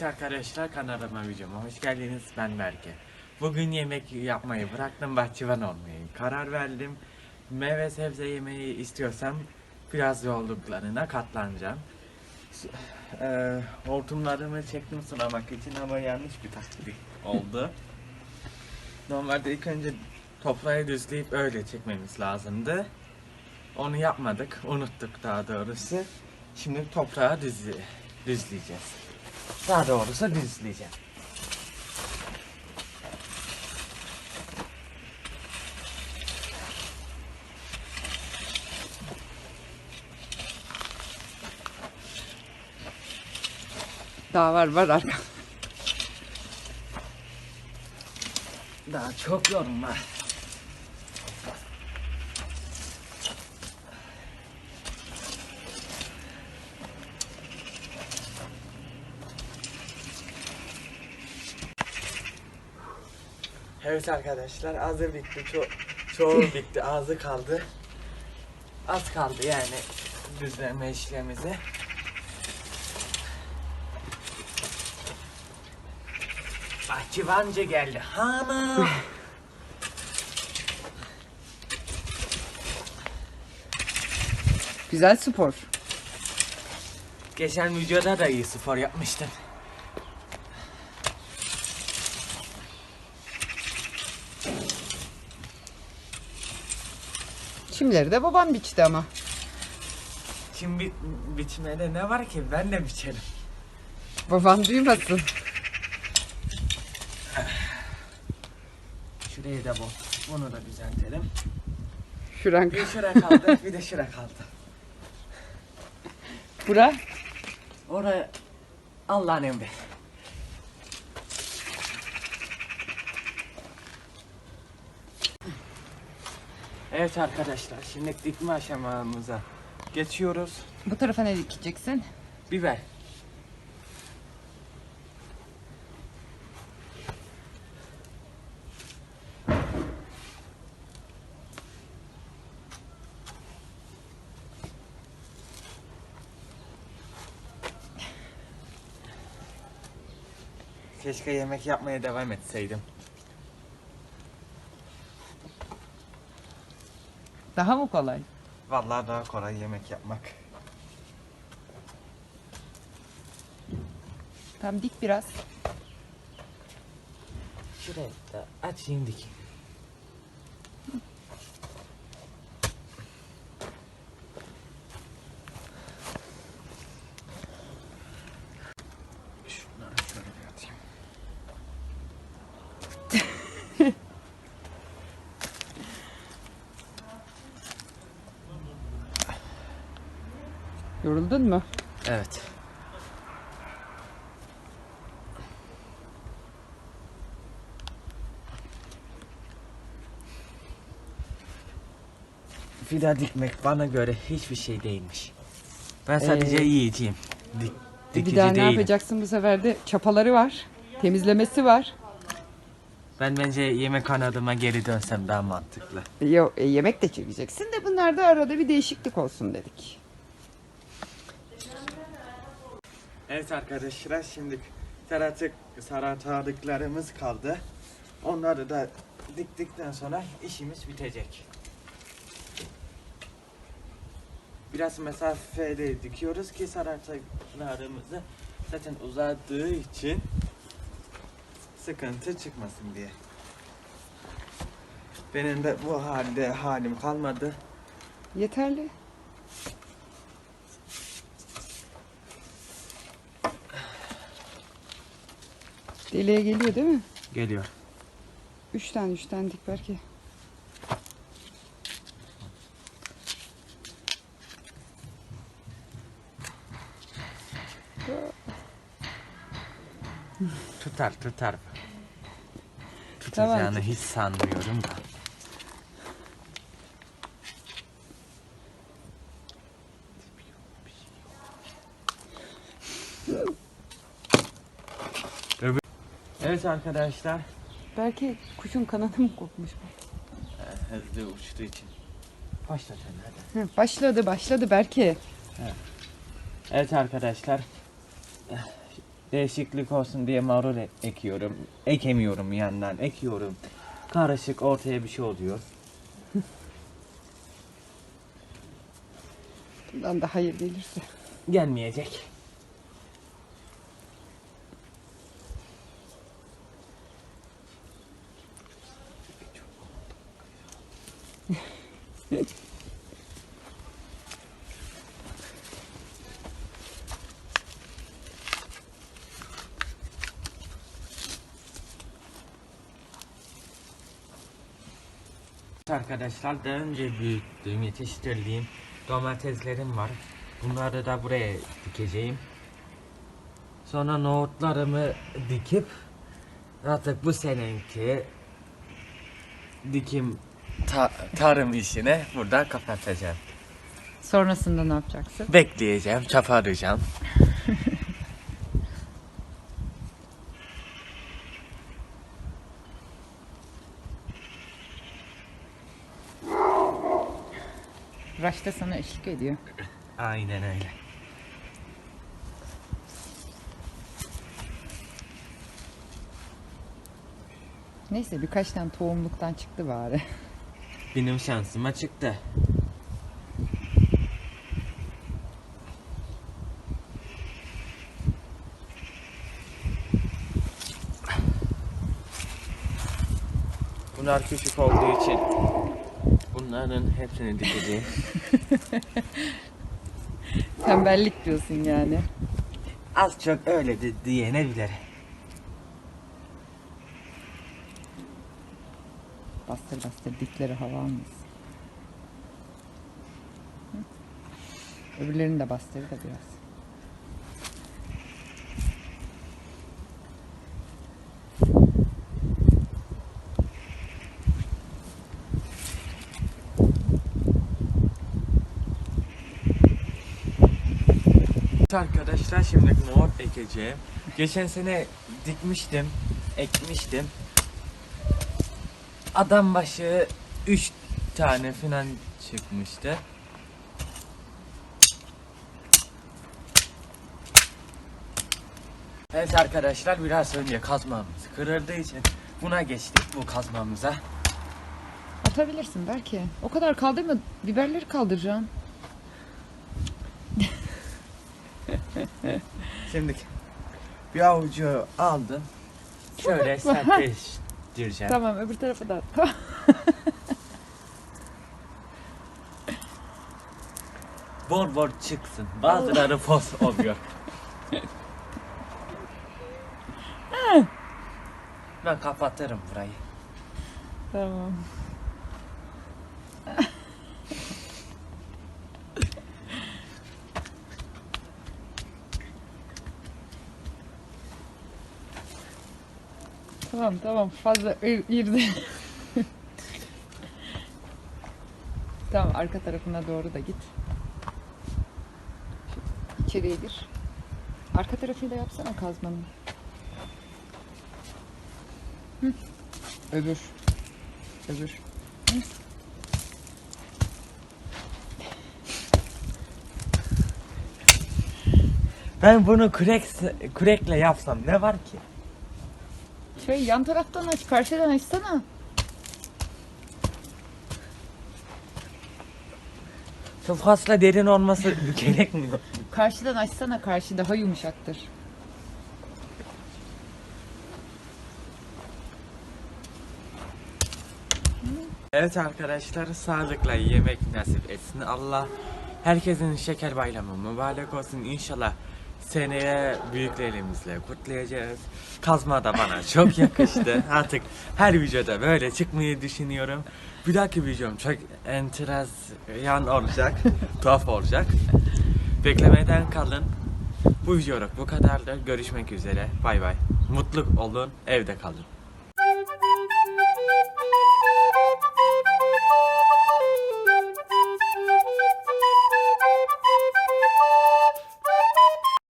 Evet arkadaşlar kanalıma videoma hoş geldiniz ben Berke. Bugün yemek yapmayı bıraktım bahçıvan olmayı karar verdim. Meyve sebze yemeyi istiyorsam biraz yolluklarına katlanacağım. Eee, hortumlarımı çektim sulamak için ama yanlış bir taktik oldu. Normalde ilk önce toprağı düzleyip öyle çekmemiz lazımdı. Onu yapmadık, unuttuk daha doğrusu. Şimdi toprağı düzle düzleyeceğiz. Daha doğrusu düzleyeceğim. Daha var var arka. Daha çok yorum var. Evet arkadaşlar azı bitti. Ço çoğu bitti. Azı kaldı. Az kaldı yani düzleme işlemimize. Bahçıvancı geldi. Hanım. Güzel spor. Geçen videoda da iyi spor yapmıştım. Çimleri de babam biçti ama. Şimdi bi biçmede ne var ki ben de biçerim. Baban duymasın. Şurayı da bu. Bunu da düzeltelim. Şuran. Bir şura kaldı, bir de şura kaldı. Bura. Oraya Allah'ın emri. Evet arkadaşlar, şimdi dikme aşamamıza geçiyoruz. Bu tarafa ne dikeceksin? Biber. Keşke yemek yapmaya devam etseydim. Daha mı kolay? Vallahi daha kolay yemek yapmak. Tam dik biraz. Şuraya da açayım dikeyim. Şunları şöyle bir atayım. Yoruldun mu? Evet. Fida dikmek bana göre hiçbir şey değilmiş. Ben sadece Ee, yiyeceğim. Dik, dikici bir daha ne değilim. yapacaksın bu sefer de? Çapaları var. Temizlemesi var. Ben bence yemek kanadıma geri dönsem daha mantıklı. Yo, e, yemek de çekeceksin de bunlarda arada bir değişiklik olsun dedik. Evet arkadaşlar şimdi taratık saratadıklarımız kaldı. Onları da diktikten sonra işimiz bitecek. Biraz mesafeli dikiyoruz ki saratalarımızı zaten uzadığı için sıkıntı çıkmasın diye. Benim de bu halde halim kalmadı. Yeterli. Deliğe geliyor değil mi? Geliyor. Üç tane üç tane dik belki. Tutar tutar. Tutacağını hiç sanmıyorum da. Öbür- Evet arkadaşlar. Belki kuşun kanadı mı kopmuş? Ee, Hızlı uçtuğu için. Başla sen hadi. Hı, Başladı başladı belki. Evet arkadaşlar. Değişiklik olsun diye marul e- ekiyorum. Ekemiyorum yandan. Ekiyorum. Karışık ortaya bir şey oluyor. Bundan da hayır gelirse. Gelmeyecek. Arkadaşlar daha önce büyüttüğüm, yetiştirdiğim domateslerim var. Bunları da buraya dikeceğim. Sonra nohutlarımı dikip artık bu seneki dikim ta- tarım işine burada kapatacağım. Sonrasında ne yapacaksın? Bekleyeceğim, çapa Raş da sana eşlik ediyor. Aynen öyle. Neyse birkaç tane tohumluktan çıktı bari. Benim şansıma çıktı. Bunlar küçük olduğu için bunların hepsini dikeceğim. Tembellik diyorsun yani. Az çok öyle de diyenebilir. Bastır bastır dipleri hava almasın. Öbürlerini de bastır da biraz. Arkadaşlar şimdi nohut ekeceğim. Geçen sene dikmiştim, ekmiştim. Adam başı 3 tane falan çıkmıştı. Evet arkadaşlar biraz önce kazmamız kırıldığı için buna geçtik bu kazmamıza. Atabilirsin belki. O kadar kaldırma. Biberleri kaldıracaksın. Şimdi bir avucu aldım. Şöyle serpiştireceğim. Tamam öbür tarafa da at. Bol bol çıksın. Bazıları fos oluyor. ben kapatırım burayı. tamam. Tamam tamam fazla ir- irdi. tamam arka tarafına doğru da git. Şu İçeriye gir. Arka tarafıyla yapsana kazmanın. Hı. Öbür. Öbür. Hı. Ben bunu kürek, kürekle yapsam ne var ki? Şey yan taraftan aç, karşıdan açsana. Çok fazla derin olması gerekmiyor. Karşıdan açsana, karşı daha yumuşaktır. Evet arkadaşlar sağlıkla yemek nasip etsin. Allah herkesin şeker bayramı mübarek olsun. İnşallah seneye büyüklerimizle kutlayacağız. Kazma da bana çok yakıştı. Artık her videoda böyle çıkmayı düşünüyorum. Bir dahaki videom çok enteresan olacak. tuhaf olacak. Beklemeden kalın. Bu videoluk bu kadardı. Görüşmek üzere. Bay bay. Mutlu olun. Evde kalın.